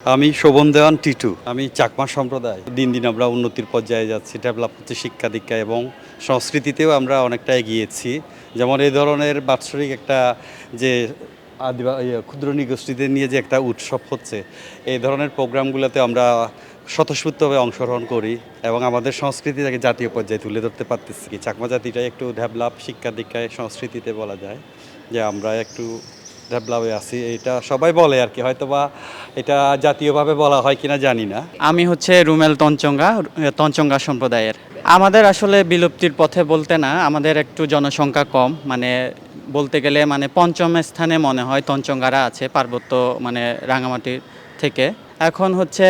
আমি শোভন দেওয়ান টিটু আমি চাকমা সম্প্রদায়। দিন দিন আমরা উন্নতির পর্যায়ে যাচ্ছি ডেভেলপ হচ্ছে শিক্ষা দীক্ষা এবং সংস্কৃতিতেও আমরা অনেকটা এগিয়েছি। যেমন এই ধরনের বাৎসরিক একটা যে আদিবা ইয়ে, ক্ষুদ্র নিগোষ্ঠীদের নিয়ে যে একটা উৎসব হচ্ছে এই ধরনের প্রোগ্রামগুলোতে আমরা স্বতঃস্ফূর্তভাবে অংশগ্রহণ করি এবং আমাদের সংস্কৃতি সংস্কৃতিটাকে জাতীয় পর্যায়ে তুলে ধরতে পারতেছি। চাকমা জাতিটা একটু ডেভেলপ শিক্ষা দীক্ষায় সংস্কৃতিতে বলা যায় যে আমরা একটু ডেভেলপে আছি এটা সবাই বলে আর কি হয়তো বা এটা জাতীয়ভাবে বলা হয় কিনা জানি না। আমি হচ্ছে রুমেল তঞ্চঙ্গা তঞ্চঙ্গা সম্প্রদায়ের। আমাদের আসলে বিলুপ্তির পথে বলতে না, আমাদের একটু জনসংখ্যা কম মানে বলতে গেলে মানে পঞ্চম স্থানে মনে হয় তঞ্চঙ্গারা আছে, পার্বত্য মানে রাঙামাটির থেকে। এখন হচ্ছে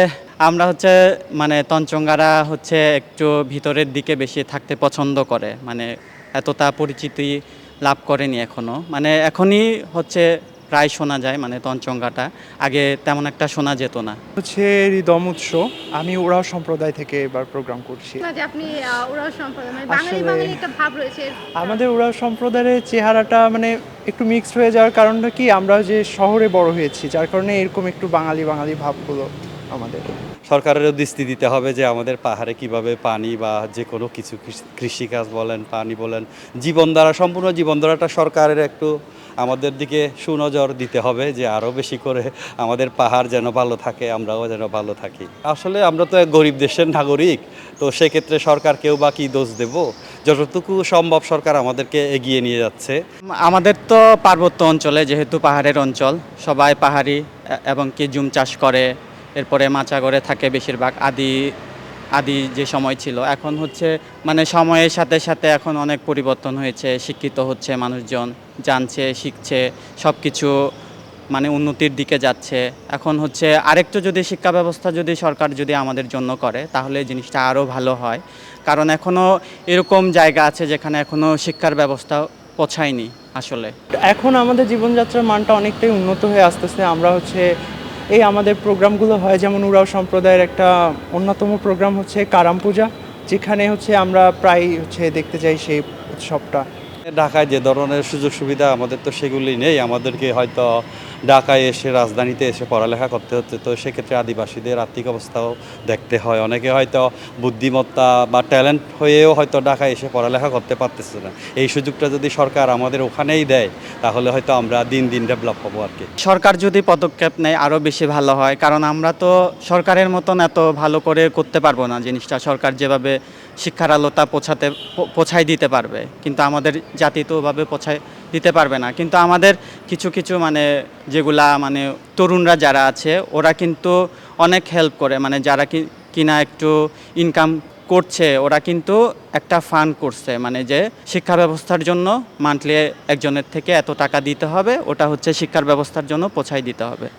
আমরা হচ্ছে মানে তঞ্চঙ্গারা হচ্ছে একটু ভিতরের দিকে বেশি থাকতে পছন্দ করে মানে এতটা পরিচিতি লাভ করেনি এখনও মানে এখনই হচ্ছে প্রায় শোনা যায় মানে তঞ্চঙ্গাটা আগে তেমন একটা শোনা যেত না। হচ্ছে রিদম উৎস আমি ওরাও সম্প্রদায় থেকে এবার প্রোগ্রাম করছি। মানে বাঙালি আসলে- বাঙালি একটা ভাব রয়েছে। আমাদের ওরাও সম্প্রদায়ের চেহারাটা মানে একটু মিক্সড হয়ে যাওয়ার কারণটা কি আমরা যে শহরে বড় হয়েছি যার কারণে এরকম একটু বাঙালি বাঙালি ভাবগুলো। আমাদের। সরকারেরও দৃষ্টি দিতে হবে যে আমাদের পাহাড়ে কীভাবে পানি বা যে কোনো কিছু কৃষিকাজ বলেন পানি বলেন জীবনধারা সম্পূর্ণ জীবনধারাটা সরকারের একটু আমাদের দিকে সুনজর দিতে হবে যে আরও বেশি করে আমাদের পাহাড় যেন ভালো থাকে আমরাও যেন ভালো থাকি। আসলে আমরা তো এক গরিব দেশের নাগরিক তো সেক্ষেত্রে সরকারকেও বা কী দোষ দেব? যতটুকু সম্ভব সরকার আমাদেরকে এগিয়ে নিয়ে যাচ্ছে। আমাদের তো পার্বত্য অঞ্চলে যেহেতু পাহাড়ের অঞ্চল সবাই পাহাড়ি এবং কি জুম চাষ করে এরপরে মাচাগড়ে থাকে বেশিরভাগ আদি আদি যে সময় ছিল। এখন হচ্ছে মানে সময়ের সাথে সাথে এখন অনেক পরিবর্তন হয়েছে, শিক্ষিত হচ্ছে মানুষজন, জানছে, শিখছে সব কিছু মানে উন্নতির দিকে যাচ্ছে। এখন হচ্ছে আরেকটু যদি শিক্ষা ব্যবস্থা যদি সরকার যদি আমাদের জন্য করে, তাহলে জিনিসটা আরও ভালো হয়। কারণ এখনও এরকম জায়গা আছে যেখানে এখনও শিক্ষার ব্যবস্থা পৌঁছায়নি আসলে। এখন আমাদের জীবনযাত্রার মানটা অনেকটাই উন্নত হয়ে আসতেছে। আমরা হচ্ছে এই আমাদের প্রোগ্রামগুলো হয়, যেমন উরাও সম্প্রদায়ের একটা অন্যতম প্রোগ্রাম হচ্ছে কারাম পূজা, যেখানে হচ্ছে আমরা প্রায় হচ্ছে দেখতে যাই সেই উৎসবটা। ঢাকায় যে ধরনের সুযোগ সুবিধা আমাদের তো সেগুলি নেই, আমাদেরকে হয়তো ঢাকায় এসে, রাজধানীতে এসে পড়ালেখা করতে হচ্ছে। তো সেক্ষেত্রে আদিবাসীদের আর্থিক অবস্থাও দেখতে হয়। অনেকে হয়তো বুদ্ধিমত্তা বা ট্যালেন্ট হয়েও হয়তো ঢাকায় এসে পড়ালেখা করতে পারতেছে না। এই সুযোগটা যদি সরকার আমাদের ওখানেই দেয়, তাহলে হয়তো আমরা দিন দিন ডেভেলপ হব আর কি। সরকার যদি পদক্ষেপ নেয় আরও বেশি ভালো হয়। কারণ আমরা তো সরকারের মতন এত ভালো করে করতে পারব না জিনিসটা। সরকার যেভাবে শিক্ষার আলোতা পৌঁছাতে পৌ- পৌঁছায় দিতে পারবে। কিন্তু আমাদের জাতি তো ওভাবে পৌঁছায় দিতে পারবে না। কিন্তু আমাদের কিছু কিছু মানে যেগুলা মানে তরুণরা যারা আছে, ওরা কিন্তু অনেক হেল্প করে। মানে যারা কি, কিনা একটু ইনকাম করছে, ওরা কিন্তু একটা ফান্ড করছে। মানে যে শিক্ষা ব্যবস্থার জন্য মান্থলি একজনের থেকে এত টাকা দিতে হবে, ওটা হচ্ছে শিক্ষার ব্যবস্থার জন্য পৌঁছায় দিতে হবে।